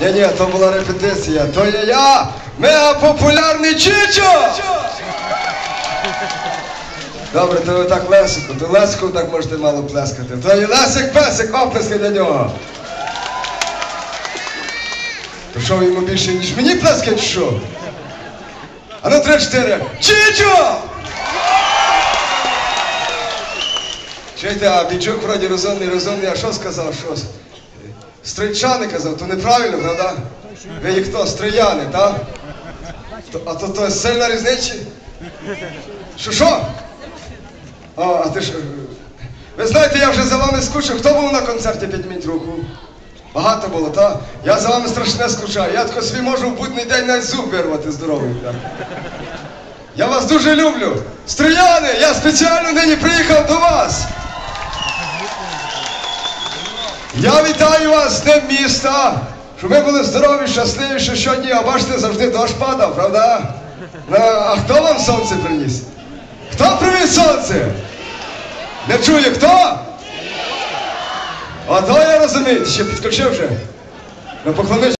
Ні, ні, то була репетиція. То є я, мегапопулярний Чичо! Добре, то ви так Лесику, то Лесику так можете мало плескати. То є Лесик Песик, оплески для нього. То що ви йому більше, ніж мені плескать, що? А ну три-чотири. Чичо! Чуєте, а Біджук вроді розумний, розумний, а що сказав? Що? Стрийчани казав, то неправильно, правда? Ви їх хто? Стрияни, так? А то, то сильна різниця? Що що? А, а ти що? Ви знаєте, я вже за вами скучив. Хто був на концерті, підніміть руку? Багато було, так? Я за вами страшне скучаю. Я тако собі можу в будний день навіть зуб вирвати здоровий. Так? Я вас дуже люблю. Стріяни, я спеціально нині приїхав до вас. Я вітаю вас з Днем міста, щоб ви були здорові, щасливіші щодні, а бачите, завжди дощ падав, правда? А хто вам сонце приніс? Хто привіз сонце? Не чує хто? Ото я розумію, ще підключив вже. Ну.